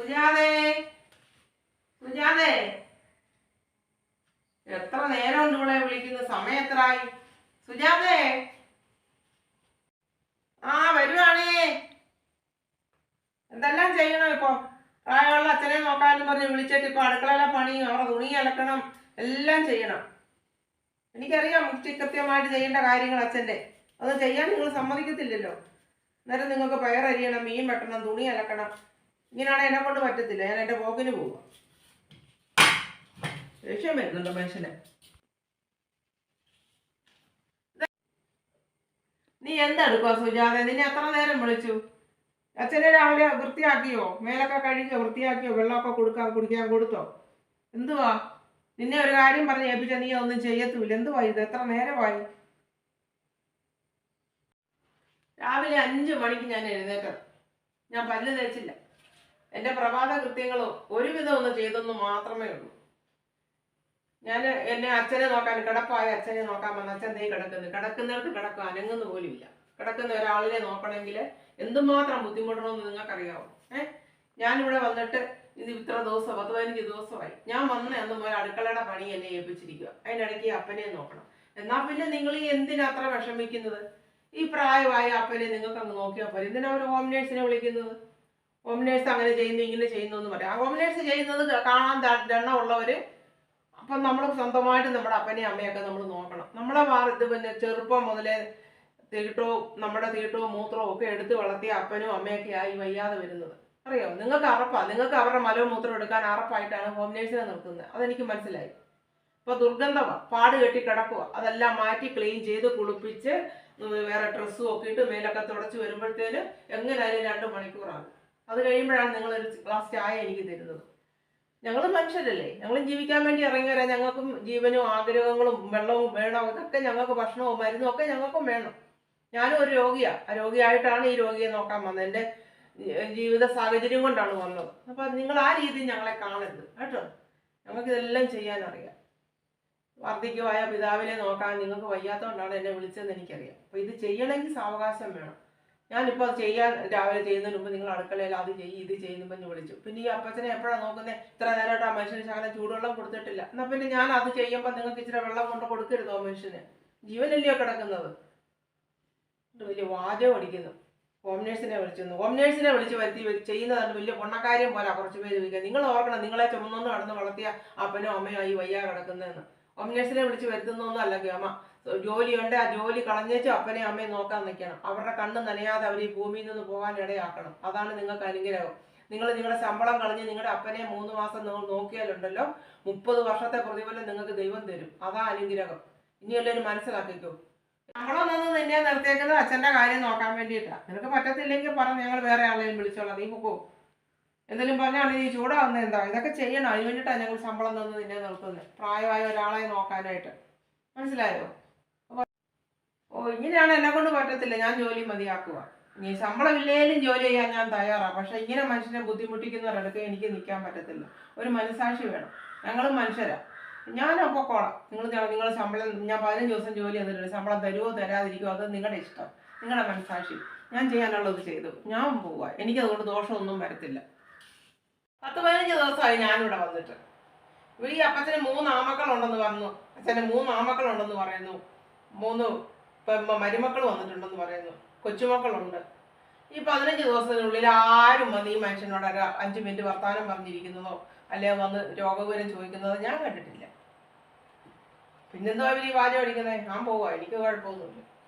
സുജാതേ സുജാതേ എത്ര നേരം ഉണ്ട് ഇവിടെ വിളിക്കുന്ന? സമയം എത്രയായി? സുജാതേ ആ വരുവാണേ. എന്തെല്ലാം ചെയ്യണം ഇപ്പൊ? പ്രായമുള്ള അച്ഛനെ നോക്കാനും പറഞ്ഞ് വിളിച്ചിട്ട് ഇപ്പൊ അടുക്കളയിലെ പണി അവരുടെ തുണി അലക്കണം എല്ലാം ചെയ്യണം. എനിക്കറിയാം മുക്തി കൃത്യമായിട്ട് ചെയ്യേണ്ട കാര്യങ്ങൾ അച്ഛന്റെ. അത് ചെയ്യാൻ നിങ്ങൾ സമ്മതിക്കത്തില്ലല്ലോ. അന്നേരം നിങ്ങൾക്ക് പയറരിയണം മീൻ വെട്ടണം തുണി അലക്കണം. ഇങ്ങനെയാണെങ്കിൽ എന്നെ കൊണ്ട് പറ്റത്തില്ല. ഞാൻ എന്റെ പോക്കിന് പോവാം. ദേഷ്യം വരുന്നുണ്ട് മനുഷ്യന്? നീ എന്തെടുക്കുക സുജാത? നിന്നെ എത്ര നേരം വിളിച്ചു? അച്ഛനെ രാവിലെ വൃത്തിയാക്കിയോ? മേലൊക്കെ കഴുകിയോ? വൃത്തിയാക്കിയോ? വെള്ളമൊക്കെ കൊടുക്കാൻ കുടിക്കാൻ കൊടുത്തോ? എന്തുവാ? നിന്നെ ഒരു കാര്യം പറഞ്ഞ് ഏൽപ്പിച്ച നീ ഒന്നും ചെയ്യത്തുമില്ല. എന്തുവാ ഇത്? എത്ര നേരമായി? രാവിലെ അഞ്ച് മണിക്ക് ഞാൻ എഴുന്നേറ്റത്. ഞാൻ പല്ല് തേച്ചില്ല. എന്റെ പ്രഭാത കൃത്യങ്ങളോ ഒരുവിധം ഒന്ന് ചെയ്തെന്ന് മാത്രമേ ഉള്ളൂ. ഞാൻ എന്നെ അച്ഛനെ നോക്കാൻ കിടപ്പായ അച്ഛനെ നോക്കാൻ വന്ന അച്ഛൻ നീ കിടക്കുന്നു. കിടക്കുന്നിടത്ത് കിടക്കും അനങ്ങുന്ന പോലുമില്ല. കിടക്കുന്ന ഒരാളിനെ നോക്കണമെങ്കിൽ എന്തുമാത്രം ബുദ്ധിമുട്ടണമെന്ന് നിങ്ങൾക്കറിയാവും? ഏഹ് ഞാനിവിടെ വന്നിട്ട് ഇത് ഇത്ര ദിവസം പത്ത് പതിനഞ്ച് ദിവസമായി. ഞാൻ വന്ന അന്ന് പോലെ അടുക്കളയുടെ പണി എന്നെ ഏൽപ്പിച്ചിരിക്കുക. അതിനിടയ്ക്ക് അപ്പനെ നോക്കണം. എന്നാൽ പിന്നെ നിങ്ങൾ ഈ എന്തിനാ അത്ര വിഷമിക്കുന്നത്? ഈ പ്രായമായ അപ്പനെ നിങ്ങൾക്ക് അങ്ങ് നോക്കിയാൽ പോരെ. എന്തിനാ ഒരു ഹോം നേഴ്സിനെ വിളിക്കുന്നത്? ഹോം നേഴ്സ് അങ്ങനെ ചെയ്യുന്നു ഇങ്ങനെ ചെയ്യുന്നു എന്ന് പറയാം. ആ നേഴ്സ് ചെയ്യുന്നത് കാണാൻ ദണ്ണമുള്ളവർ അപ്പം നമ്മൾ സ്വന്തമായിട്ട് നമ്മുടെ അപ്പനെയും അമ്മയൊക്കെ നമ്മൾ നോക്കണം. നമ്മളെ വാർ ഇത് പിന്നെ ചെറുപ്പം മുതലേ തീട്ടവും നമ്മുടെ തീട്ടവും മൂത്രവും ഒക്കെ എടുത്ത് വളർത്തിയ അപ്പനും അമ്മയൊക്കെ ആയി വയ്യാതെ വരുന്നത്. അറിയാമോ നിങ്ങൾക്ക് അറപ്പാണ് നിങ്ങൾക്ക് അവരുടെ മലവും മൂത്രം എടുക്കാൻ അറപ്പായിട്ടാണ് ഹോം നേഴ്സിനെ നിർത്തുന്നത്. അതെനിക്ക് മനസ്സിലായി. ഇപ്പോൾ ദുർഗന്ധമാണ് പാട് കെട്ടി കിടക്കുക അതെല്ലാം മാറ്റി ക്ലീൻ ചെയ്ത് കുളിപ്പിച്ച് വേറെ ഡ്രസ്സും ഒക്കെ ഇട്ട് മേലൊക്കെ തുടച്ച് വരുമ്പോഴത്തേന് എങ്ങനെയായാലും രണ്ട് മണിക്കൂറാകും. അത് കഴിയുമ്പോഴാണ് നിങ്ങളൊരു ഗ്ലാസ് ചായ എനിക്ക് തരുന്നത്. ഞങ്ങൾ മനുഷ്യരല്ലേ? ഞങ്ങൾ ജീവിക്കാൻ വേണ്ടി ഇറങ്ങി വരാം ഞങ്ങൾക്കും ജീവനും ആഗ്രഹങ്ങളും വെള്ളവും വേണം ഇതൊക്കെ ഞങ്ങൾക്ക് ഭക്ഷണവും മരുന്നും ഒക്കെ ഞങ്ങൾക്കും വേണം. ഞാനും ഒരു രോഗിയാണ് ആ രോഗിയായിട്ടാണ് ഈ രോഗിയെ നോക്കാൻ വന്നത്. എന്റെ ജീവിത സാഹചര്യം കൊണ്ടാണ് വന്നത്. അപ്പം നിങ്ങൾ ആ രീതിയിൽ ഞങ്ങളെ കാണരുത്. കേട്ടോ? ഞങ്ങൾക്ക് ഇതെല്ലാം ചെയ്യാൻ അറിയാം. വാർദ്ധക്യമായ പിതാവിനെ നോക്കാൻ നിങ്ങൾക്ക് വയ്യാത്തതുകൊണ്ടാണ് എന്നെ വിളിച്ചതെന്ന് എനിക്കറിയാം. അപ്പോൾ ഇത് ചെയ്യണമെങ്കിൽ സാവകാശം വേണം. ഞാനിപ്പോൾ അത് ചെയ്യാൻ രാവിലെ ചെയ്യുന്നതിന് മുമ്പ് നിങ്ങൾ അടുക്കളയിൽ അത് ചെയ്യും ഇത് ചെയ്യുന്നു എന്ന് വിളിച്ചു. പിന്നെ ഈ അപ്പച്ചനെ എപ്പോഴാണ് നോക്കുന്നത് ഇത്ര നേരമായിട്ട് ആ മനുഷ്യന് ശകലം ചൂടുവെള്ളം കൊടുത്തിട്ടില്ല. എന്നാൽ പിന്നെ ഞാൻ അത് ചെയ്യുമ്പോൾ നിങ്ങൾക്ക് ഇച്ചിരി വെള്ളം കൊണ്ട് കൊടുക്കരുതോ മനുഷ്യന്? ജീവനല്ലയോ കിടക്കുന്നത്? വലിയ വാചകം അടിക്കുന്നു. ഹോം നേഴ്സിനെ വിളിച്ചു ഹോം നേഴ്സിനെ വിളിച്ച് വരുത്തി ചെയ്യുന്നതാണ് വലിയ പൊണ്ണക്കാര്യം പോലെ കുറച്ച് പേര് വിളിക്കുക നിങ്ങൾ ഓർക്കണം നിങ്ങളെ ചുമന്നുകൊണ്ട് നടന്ന് വളർത്തിയ അപ്പനും അമ്മയും ആയി വയ്യ കിടക്കുന്നതെന്ന്. ഹോം നേഴ്സിനെ വിളിച്ച് വരുത്തുന്നൊന്നുമല്ല ഗമ. ജോലിയുണ്ട് ആ ജോലി കളഞ്ഞേച്ച് അപ്പനെ അമ്മയും നോക്കാൻ നിൽക്കണം. അവരുടെ കണ്ണ് നനയാതെ അവർ ഈ ഭൂമിയിൽ നിന്ന് പോകാൻ ഇടയാക്കണം. അതാണ് നിങ്ങൾക്ക് അനുഗ്രഹം. നിങ്ങൾ നിങ്ങളുടെ ശമ്പളം കളഞ്ഞ് നിങ്ങളുടെ അപ്പനെ മൂന്ന് മാസം നിങ്ങൾ നോക്കിയാലുണ്ടല്ലോ മുപ്പത് വർഷത്തെ പ്രതിഫലം നിങ്ങൾക്ക് ദൈവം തരും. അതാ അനുഗ്രഹം. ഇനി എല്ലാവരും മനസ്സിലാക്കിക്കോ. ശമ്പളം നിന്ന് നിന്നെ നിർത്തിയേക്കുന്നത് അച്ഛന്റെ കാര്യം നോക്കാൻ വേണ്ടിയിട്ടാണ് നിനക്ക് പറ്റത്തില്ലെങ്കിൽ പറ ഞങ്ങൾ വേറെ ആളെയും വിളിച്ചോളാം. നീ പൊക്കോ. എന്തെങ്കിലും പറഞ്ഞാണ് ഈ ചൂടാവുന്നത് എന്താ? ഇതൊക്കെ ചെയ്യണം. അതിന് വേണ്ടിയിട്ടാണ് ഞങ്ങൾ ശമ്പളം തന്ന് നിന്നെ നിർത്തുന്നത്. പ്രായമായ ഒരാളെ നോക്കാനായിട്ട്. മനസ്സിലായോ? ഓ ഇങ്ങനെയാണ് എന്നെ കൊണ്ട് പറ്റത്തില്ല. ഞാൻ ജോലി മതിയാക്കുക. ഇനി ശമ്പളം ഇല്ലേലും ജോലി ചെയ്യാൻ ഞാൻ തയ്യാറാണ് പക്ഷെ ഇങ്ങനെ മനുഷ്യനെ ബുദ്ധിമുട്ടിക്കുന്നവരടുക്ക് എനിക്ക് നിൽക്കാൻ പറ്റത്തില്ല. ഒരു മനസാക്ഷി വേണം. ഞങ്ങളും മനുഷ്യരാ. ഞാൻ കൊള്ളാം. നിങ്ങൾ നിങ്ങൾ ശമ്പളം ഞാൻ പതിനഞ്ച് ദിവസം ജോലി ചെയ്തിട്ടുണ്ട്. ശമ്പളം തരുമോ തരാതിരിക്കുമോ അത് നിങ്ങളുടെ ഇഷ്ടം. നിങ്ങളുടെ മനസാക്ഷി. ഞാൻ ചെയ്യാനുള്ളത് ചെയ്തു. ഞാൻ പോവാ. എനിക്കതുകൊണ്ട് ദോഷമൊന്നും വരത്തില്ല. പത്ത് പതിനഞ്ച് ദിവസമായി ഞാനിവിടെ വന്നിട്ട്. ഈ അപ്പച്ചന് മൂന്ന് ആമക്കളുണ്ടെന്ന് പറഞ്ഞു. അച്ഛന് മൂന്ന് ആമക്കളുണ്ടെന്ന് പറയുന്നു. മൂന്ന് മരുമക്കൾ വന്നിട്ടുണ്ടെന്ന് പറയുന്നു. കൊച്ചുമക്കളുണ്ട്. ഈ പതിനഞ്ച് ദിവസത്തിനുള്ളിൽ ആരും വന്ന് ഈ മനുഷ്യനോട് ഒരു അഞ്ച് മിനിറ്റ് വർത്തമാനം പറഞ്ഞിരിക്കുന്നതോ അല്ലെങ്കിൽ വന്ന് രോഗവിവരം ചോദിക്കുന്നതോ ഞാൻ കണ്ടിട്ടില്ല. പിന്നെന്തോ അവർ ഈ വാചം അടിക്കുന്നത് ഞാൻ പോവാ. എനിക്ക് കുഴപ്പമൊന്നുമില്ല.